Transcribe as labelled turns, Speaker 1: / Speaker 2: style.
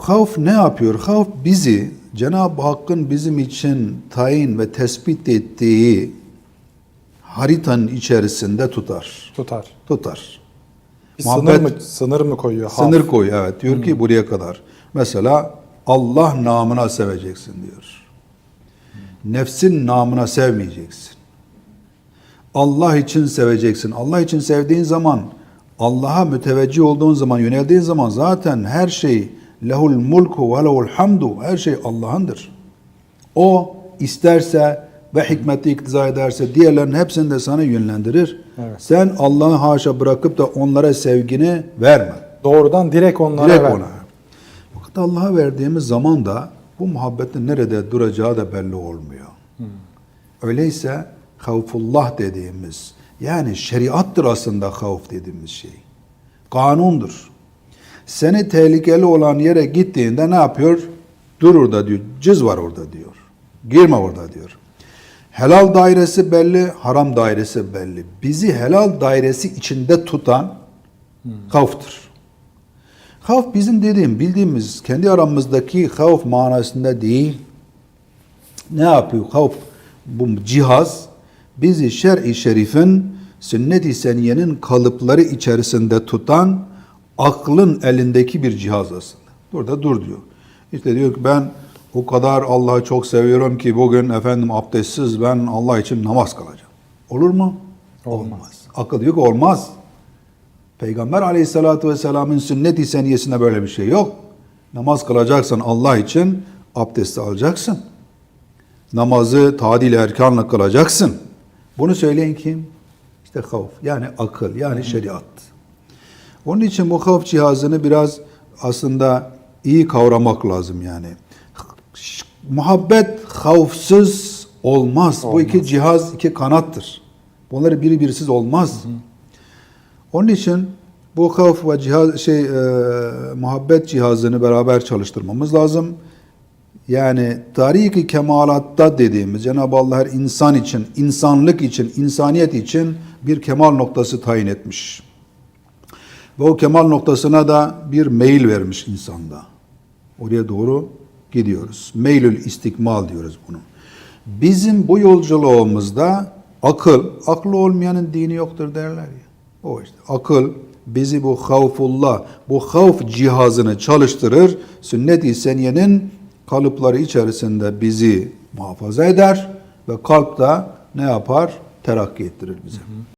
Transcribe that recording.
Speaker 1: Havf ne yapıyor? Havf bizi Cenab-ı Hakk'ın bizim için tayin ve tespit ettiği haritanın içerisinde tutar.
Speaker 2: Tutar.
Speaker 1: Tutar.
Speaker 2: Bir
Speaker 1: Muhabbet-
Speaker 2: sınır mı sınır mı koyuyor? Havf?
Speaker 1: Sınır koy evet. Diyor ki buraya kadar. Mesela Allah namına seveceksin diyor. Nefsin namına sevmeyeceksin. Allah için seveceksin. Allah için sevdiğin zaman, Allah'a müteveccih olduğun zaman, yöneldiğin zaman zaten her şey lehul mulku ve lehul hamdu her şey Allah'ındır. O isterse ve hikmeti iktiza ederse diğerlerin hepsini de sana yönlendirir.
Speaker 2: Evet.
Speaker 1: Sen Allah'ı haşa bırakıp da onlara sevgini verme.
Speaker 2: Doğrudan direkt onlara
Speaker 1: Direkt
Speaker 2: ver.
Speaker 1: ona. Fakat Allah'a verdiğimiz zaman da bu muhabbetin nerede duracağı da belli olmuyor. Öyleyse havfullah dediğimiz yani şeriattır aslında havf dediğimiz şey. Kanundur. Seni tehlikeli olan yere gittiğinde ne yapıyor? Dur orada diyor. Cız var orada diyor. Girme orada diyor. Helal dairesi belli, haram dairesi belli. Bizi helal dairesi içinde tutan havftır. Havf bizim dediğim, bildiğimiz, kendi aramızdaki havf manasında değil. Ne yapıyor? Havf bu cihaz bizi şer-i şerifin, sünnet-i seniyenin kalıpları içerisinde tutan aklın elindeki bir cihaz aslında. Burada dur diyor. İşte diyor ki ben o kadar Allah'ı çok seviyorum ki bugün efendim abdestsiz ben Allah için namaz kılacağım. Olur mu?
Speaker 2: Olmaz.
Speaker 1: Akıl diyor ki olmaz. Peygamber aleyhissalatü vesselamın sünnet-i seniyesinde böyle bir şey yok. Namaz kılacaksan Allah için abdesti alacaksın. Namazı tadil erkanla kılacaksın. Bunu söyleyen kim? İşte havf yani akıl yani şeriat. Onun için bu havf cihazını biraz aslında iyi kavramak lazım yani. Muhabbet havfsız olmaz. Bu iki cihaz iki kanattır. Bunları biri birisiz olmaz. Onun için bu havf ve cihaz şey e, muhabbet cihazını beraber çalıştırmamız lazım. Yani tariki kemalatta dediğimiz Cenab-ı Allah her insan için, insanlık için, insaniyet için bir kemal noktası tayin etmiş. Ve o kemal noktasına da bir meyil vermiş insanda. Oraya doğru gidiyoruz. Meylül istikmal diyoruz bunu. Bizim bu yolculuğumuzda akıl, aklı olmayanın dini yoktur derler ya. O işte akıl bizi bu havfullah, bu havf cihazını çalıştırır. Sünnet-i seniyenin kalıpları içerisinde bizi muhafaza eder ve kalp da ne yapar? Terakki ettirir bize.